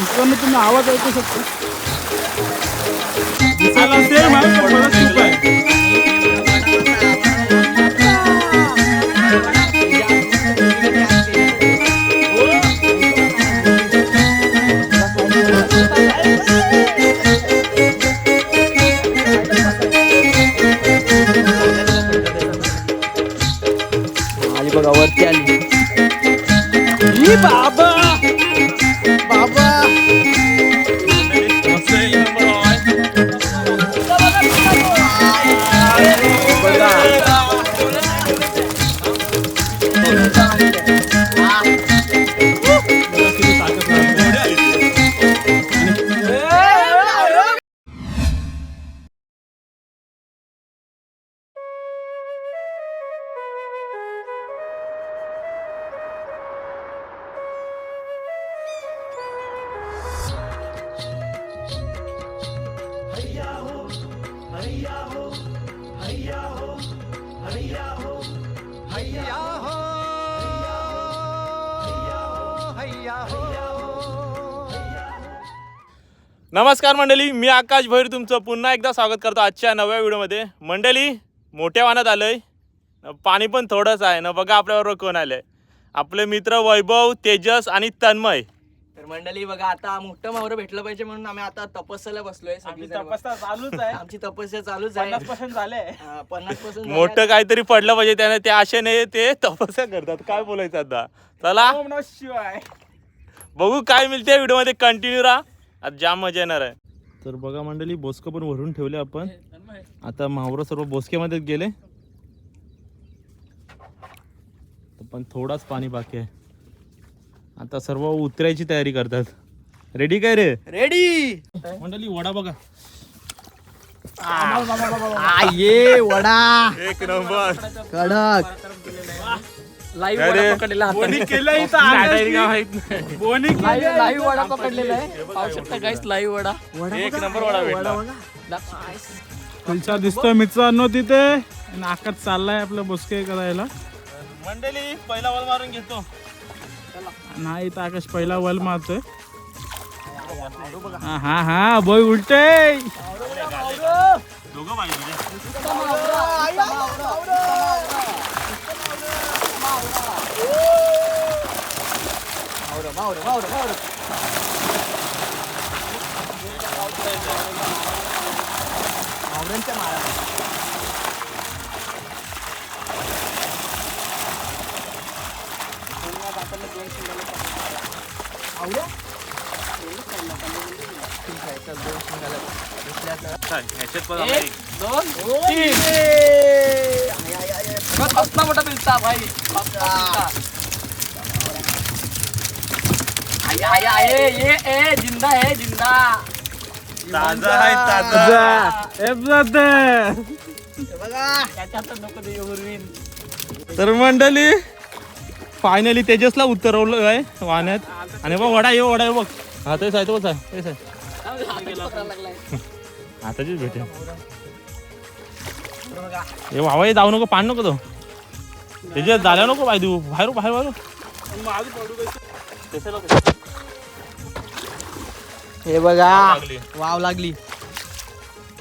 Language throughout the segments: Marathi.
इकडनं तुम्ही आवाज ऐकू शकता दिसायला सेम आहे पण फरक खूप आहे आली नमस्कार मंडळी मी आकाश भैर तुमचं पुन्हा एकदा स्वागत करतो आजच्या नव्या व्हिडिओमध्ये. मंडळी मोठ्या वाहनात आलोय. पाणी पण थोडंच आहे. ना बघा आपल्याबरोबर कोण आलंय. आपले मित्र वैभव तेजस आणि तन्मय. मंडळी बघा आता मोठं मावरं भेटलं पाहिजे म्हणून आम्ही आता तपस्याला बसलोय सगळीजण. बघा. चालूच आहे. आमची तपस्या चालूच आहे. पर्सेंट झाले. हा, पन्नास पर्सेंट मोठं काहीतरी पडलं पाहिजे त्याने त्या आशेने ते तपस्या करतात. काय बोलायचं आता? चला. शिवाय. बघू काय मिळते व्हिडिओमध्ये. कंटिन्यू राहा. आता जाम मजा येणार आहे. तर बघा मंडळी बोसकं पण भरून ठेवले आपण. आता मावरं सर्व बोसक्यामध्येच गेले. तर पण थोडाच पाणी बाकी आहे. आता सर्व उतरायची तयारी करतात. रेडी काय रे? रेडी मंडळी वडा बघा. ये वडा. एक नंबर. कडक. लाईव्ह पकडलेला. लाईव्ह वडा पकडलेला आहे. पाहू शकता गाईस लाईव्ह वडा. एक नंबर वडा भेटला. दिसतोय मित्रांनो तिथे. आकाश चाललाय आपलं बुसके करायला. मंडळी पहिला वल मारून घेतो. नाही इथं आकाश पहिला वल मारतोय हा हा हा बोय उलटे दोघं पाहिजे ह्याच्यात पण एक, आम्ही- दोन तीन बस कसला मोठा पिलता भाई. ये जिंदा है जिंदा. ताजा आहे ताजा. बघा. त्याच्यात नको दे उरवीन. तर मंडळी फायनली तेजसला उतरवलं आहे वाहण्यात. आणि बघ वडा ये वडा ये बघ. हा तेच आहे तोच आहे तेच आहे आताचीच भेटे हे वावा हे जाऊ नको पाण नको तो. तेजस झाल्या नको बाय तू बाहेर बाहेर बाहेर हे बघा लागली. वाव लागली.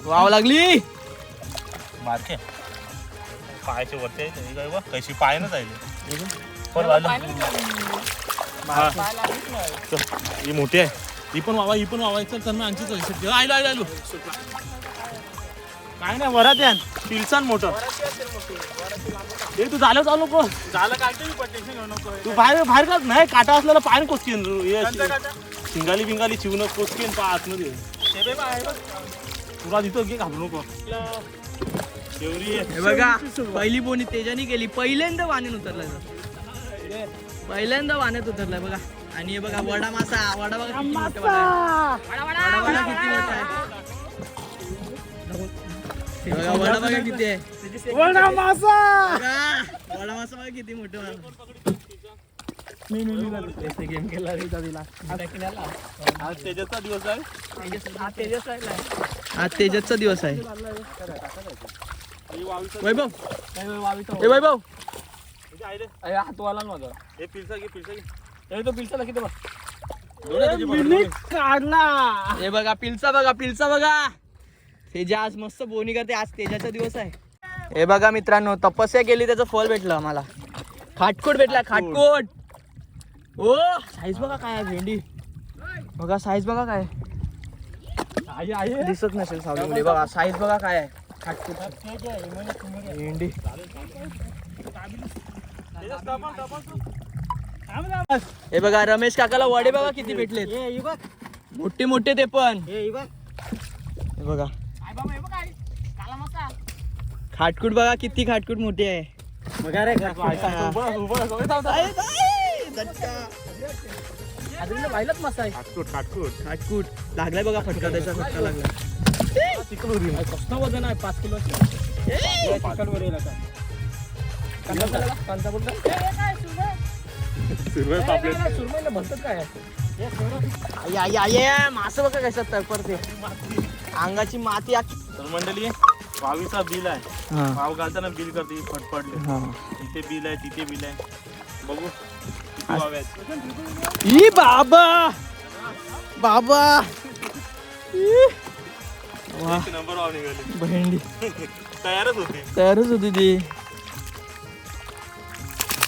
वाव लागली. मारके पायाचे वरती कशी पाय ना जाईल पण वाला. हा. चल, ही मोठी आहे. ही पण वावा ही पण वावायचं तर मी आणखी चल आयलो आयलो आयलो. काय नाही वरात यान पिलसान मोठं हे तू झालं चालू नको झालं काय टेन्शन घेऊ नको. तू बाहेर बाहेर का नाही काटा असलेला पाय कोसकीन शिंगाली बिंगाली चिवण कोसकीन पा आतमध्ये. तुला तिथं घे घाबरू नको. शेवरी आहे. हे बघा पहिली बोनी तेजानी केली. पहिल्यांदा वाण्यात उतरलाय पहिल्यांदा वाण्यात उतरलाय बघा. आणि हे बघा वडा मासा. वडा बघा किती मोठा वडा आहे. वडा बघा किती मोठा आहे हे बघा वडा बघा किती आहे. वडा मासा. बघा, वडा मासा बघा किती मोठं आहे. गेम खेळला रे दादीला. आज त्याच्याचा दिवस आहे. हा. हा तेजसचा दिवस आहे. वैभव. ए वैभव. हे आहे रे. अरे हात वाला माझा. हे पिलसा घे पिलसा घे. अरे तो पिलचा किती बघ. हे बघा पिलचा बघा पिलचा बघा. तेजा आज मस्त बोनी करते आज तेजाचा दिवस आहे. हे बघा मित्रांनो तपस्या केली त्याचं फळ भेटलं आम्हाला. खाटकोट भेटला खाटकोट. ओ साईज बघा काय आहे भेंडी. बघा साईज बघा काय दिसत नसेल सावलीमध्ये बघा साईज बघा काय आहे. खाटकोट. भेंडी. हे बघा रमेश काकाला वडे बघा किती भेटलेत. मोठे मोठे ते पण. हे बघा. खाटकूट बघा किती खाटकूट मोठी आहे. पाहिलंच मस्त आहे. काटकूट काटकूट खाटकूट. लागलाय बघा फटका त्याचा फटका लागला कसं वजन आहे पाच किलो. सुरमई पापलेट म्हणतात काय या बघा कसं तरपडते अंगाची माती तर मंडळी बावीसचा बिल आहे हा भाव घालताना बिल करते फटफडले इथे बिल आहे तिथे बिल आहे बघू किती वाव आहेत ई बाबा बाबा ई. एक नंबर वाव निघाले भेंडी तयारच होती तयारच होती ती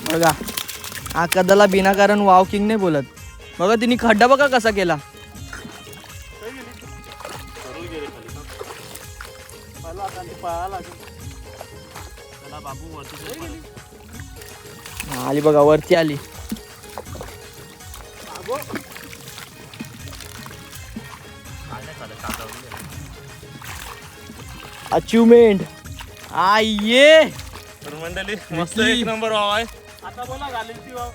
बघा. हा कदाला बिनाकारण वाव किंग नाही बोलत. बघा तिने खड्डा बघा कसा केला. आली बघा वरती आली. अचिव्हमेंट आये तर मंडळी मस्त. एक नंबर वाव आहे. आता बोला घालील ती वाव.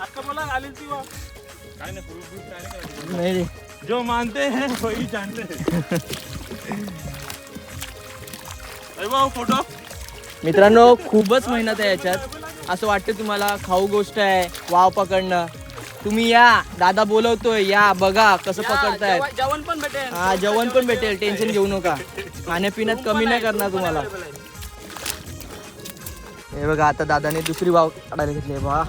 आता बोला घालील ती वाव. काय नाही proof बीफ काय नाही करायचं. नाही रे. जो मानते हैं वही जानते हैं. अरे फोटो मित्रांनो खूपच मेहनत आहे याच्यात. असं वाटतं तुम्हाला खाऊ गोष्ट आहे वाव पकडणं. तुम्ही या दादा बोलवतोय या बघा कसं पकडतायत. जेवण पण भेटेल. हा जेवण पण भेटेल टेन्शन घेऊ नका. खाण्यापिण्यात कमी नाही करणार तुम्हाला. हे बघा आता दादाने दुसरी वाव काढायला घेतली बा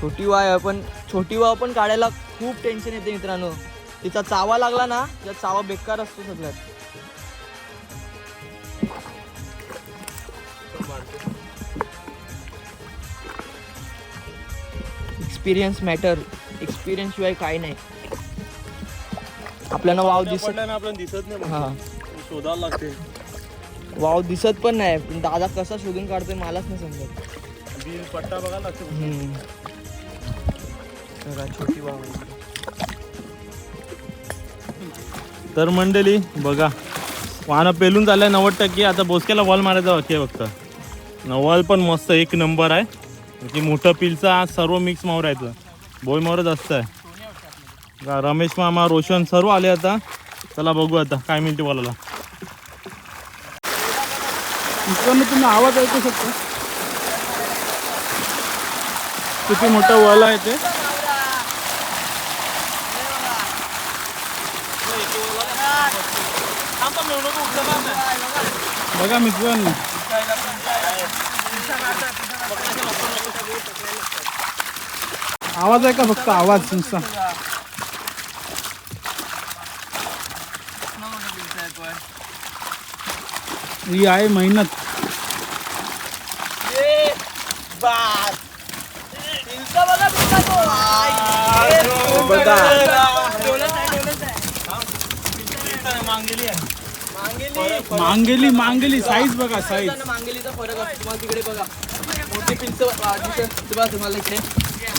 छोटी वाव आहे पण छोटी वाव पण काढायला खूप टेन्शन येते मित्रांनो. तिचा चावा लागला ना तिचा चावा बेकार असतो सगळ्यात. एक्सपिरियन्स मॅटर एक्सपिरियन्स शिवाय काही नाही. आपल्याला वाव दिसत आपल्याला दिसत नाही हा. शोधावं लागते वाव दिसत पण नाही. पण दादा कसा शोधून काढतोय मलाच नाही समजत. बिल पट्टा. बघा, छोटी वाव. तर मंडळी बघा. वाहनं पेलून झालंय नव्वद टक्के. आता बोसक्याला वॉल मारायचा बाकी आहे फक्त. नवाल पण मस्त एक नंबर आहे. की मोठं पिलचा सर्व मिक्स मावरायचं बोय मावरच असतं आहे. का रमेश मामा रोशन सर्व आले आता. चला बघू आता. काय मिळते बोलायला. मित्रांनो तुम्ही आवाज ऐकू शकता. किती मोठा वाला आहे ते. बघा मित्रांनो. आवाज आहे का फक्त? आवाज तुमचा. ही आहे मेहनत ए, बास. पिलचा बघा, पिलचा तो. आई, ए, तो बघा. डोलत आहे, डोलत आहे. मांगेली आहे मांगेली. मांगेली मांगेली साईज बघा साईज मांगेलीचा फरक असतो तुम्हाला तिकडे बघा मोठी आ, दिसत बघा तुम्हाला इकडे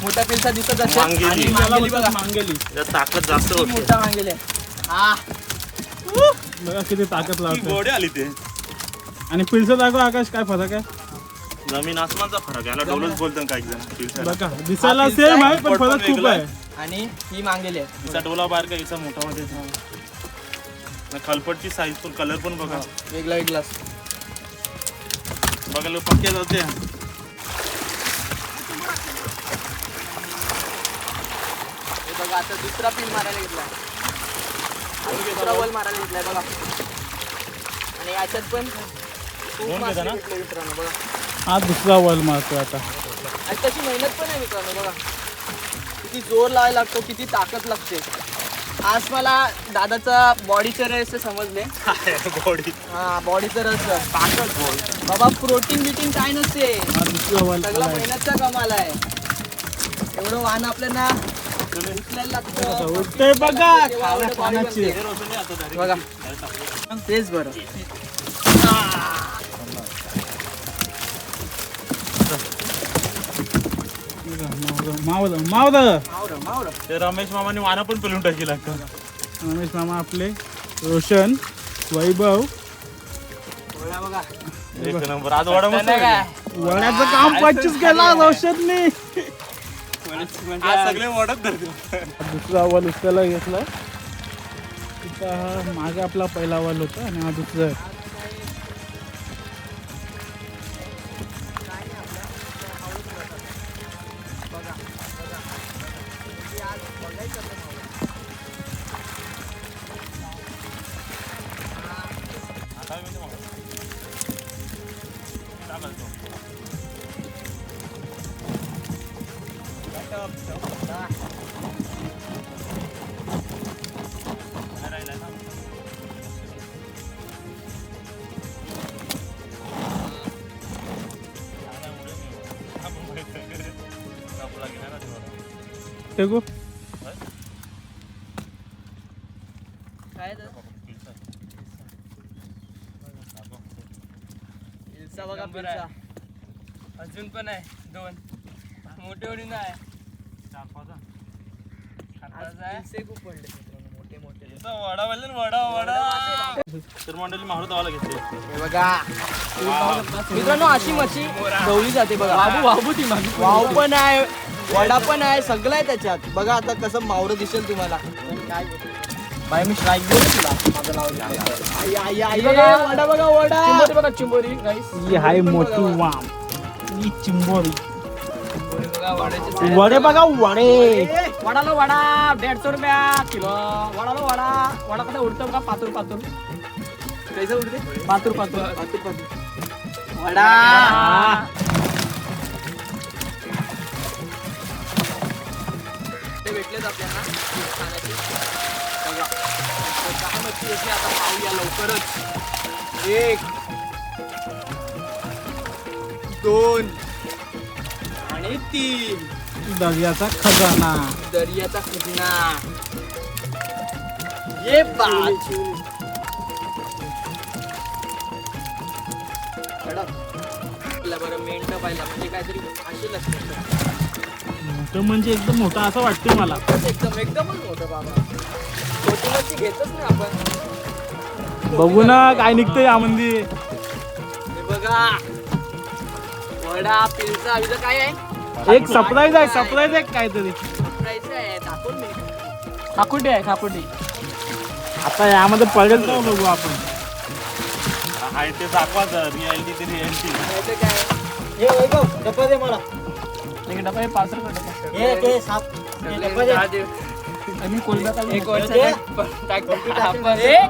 मोठा पिलचा दिसत असेल मांगेली. आणि मला मांगेली बघा बोलतात मांगेली. त्यात ताकद जास्त मोठा मांगेली हा. बघा किती ताकद ती लावते गोडे आली ते. आणि पिलचं दाखव आकाश काय फरक आहे? जमीन आसमानचा फरक आहे. याला डोलच बोलतात काही जण. बघा दिसायला हा, सेम आहे पण फरक खूप आहे. आणि ही मांगेली आहे हिचा डोला बाहेर का हिचा मोठा मध्ये खलपटची साईज पण कलर पण बघा. वेगळा वेगळा बघायला पक्के जाते. हे बघा आता दुसरा पिन मारायला घेतलाय आणि दुसरा वल मारायला घेतलाय बघा. आणि याच्यात पण खूप मासे मित्रांनो बघा. हा दुसरा वल मारतोय आता. आणि तशी मेहनत पण आहे मित्रांनो बघा. किती जोर लावायला लागतो किती ताकद लागते. आज मला दादाचा बॉडीचं रहस्य समजले. बॉडी? हा बॉडीचं रहस्य. ताकद बाबा प्रोटीन बिटीन काय नसते. हा सगळा. मेहनतचा कमाल आहे. एवढं वाहन आपल्याला उचलायला लागतं. उठतंय बघा. बघा. तेच बरं. मावरं ते रमेश मामाने वाना पण पेलून टाकी लागतं रमेश मामा आपले रोशन वैभव. गोळ्या बघा एक नंबर. आज वडा मस्त नाही काय? वड्याचं काम पंचवीस केला रोशनने. आज सगळे वडत धरतील. दुसरा अव्वल उचलायला घेतला. तिथं हा मागे आपला पहिला अव्वल होता आणि हा दुसरा टेकू काय बघा अजून पण आहे दोन. मोठे नाही पिलचे खूप पडले मित्रांनो, मोठे मोठे. वडा वडा वडा तर मंडळी माहरू धावायला घेतली. हे बघा. मित्रांनो अशी मच्छी गवली जाते बघा. बाबू बाबू ती वाव पण आहे. वडा पण आहे सगळं आहे त्याच्यात. बघा आता कसं मावरं दिसेल तुम्हाला. बाय मी स्ट्राईक देऊ तुला माझं नाव आई, आई, आई, वडा बघा वडा. बघा चिंबोरी. ही हाय मोठी वाम. ही चिंबोरी. बघा वड्याचे वडे बघा वडे. वडाला वडा दीडशे रुपया किलो. वडाला वडा. वडा कसा उडतो का पातूर पातूर. कैसे उडते? पातूर पातूर. पातूर पातूर. वडा. भेटलेच आपल्याला खाण्याची. बघा. मच्छी भेटली आता पाहूया लवकरच. एक दोन आणि तीन. दर्याचा खजाना. दर्याचा खजिना. ये बात बरं मेंढ पाहिला. म्हणजे काहीतरी अशी लक्षात मोठं म्हणजे एकदम मोठा असं वाटतं मला. एकदम एकदमच मोठं बाबा. घेतच नाही आपण. बघू ना काय निघतं यामध्ये हे बघा. वडा काय आहे? एक सरप्राईज आहे सरप्राईज आहे काहीतरी. खायचं आहे. दाखवून खाकुटी आहे खाकुटी. आता यामध्ये पडेल तर बघू आपण. आहे ते दाखवा रियालिटी ते रियालिटी काय हे वैभव डब्बा दे मला. एक डबा हे पाच रुपये हे ते साप. हे डब्बा दे. आम्ही कोलकाता एक टाक. एक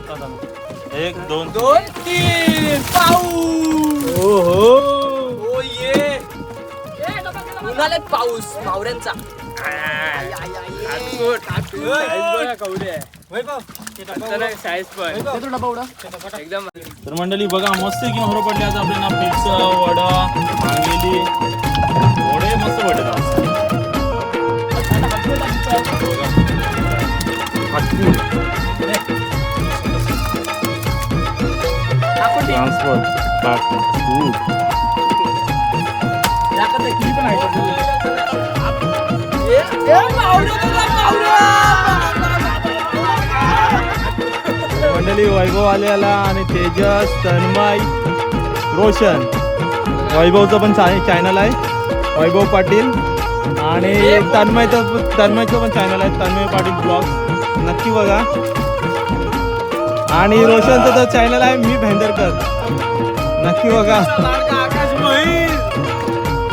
एक दोन. दोन तीन. पाऊस हो हो ओ ये. उन्हाळ्यात पाऊस मावऱ्यांचा. वैभव. ते डब्बा. एकदम. तर मंडळी बघा मस्त की माहरू पडले आज आपल्याला पिझ्झा वडा वांगेली असं मस्त ट्रान्सफर मंडळी वैभव आलेला आणि तेजस तन्मय रोशन. वैभवचं पण चॅनल आहे. वैभव पाटील आणि एक तन्मयचं तन्मयचं पण चॅनल आहे तन्मय पाटील ब्लॉग नक्की बघा. आणि रोशनचं तर चॅनल आहे मी भेंदरकर. नक्की बघा.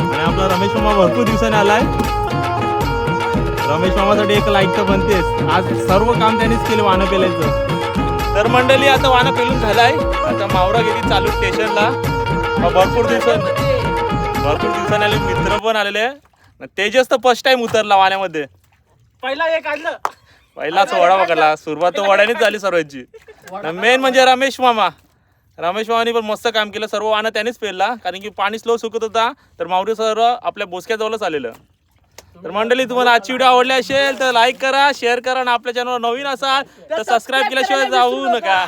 आणि आपला रमेश मामा भरपूर दिवसाने आलाय. रमेश मामासाठी एक लाईक तर बनतेच. आज सर्व काम त्यांनीच केले वानं पेलायचं. तर मंडळी आता वानं पेलून झालाय. आता मावरा गेली चालू स्टेशनला भरपूर दिवसांनी. भरपूर दिवसांनी आले मित्र पण आलेले तेजस तर फर्स्ट टाइम उतरला वाण्यामध्ये. पहिला एक काढलं पहिलाच वडा पकडला. सुरुवात तर वड्यानेच झाली सर्वांची. मेन म्हणजे रमेश मामा. रमेश मामाने पण मस्त काम केलं. सर्व वाहनं त्यानेच पेरला. कारण की पाणी स्लो सुकत होता तर माऊली सर आपल्या बोसक्याजवळच आलेलं. तर मंडळी तुम्हाला आजची व्हिडिओ आवडली असेल तर लाईक करा शेअर करा आणि आपल्या चॅनलवर नवीन असाल तर सबस्क्राईब केल्याशिवाय जाऊ नका.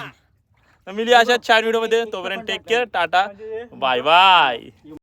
तर मिली अशा छान व्हिडिओमध्ये तोपर्यंत take care tata. Bye bye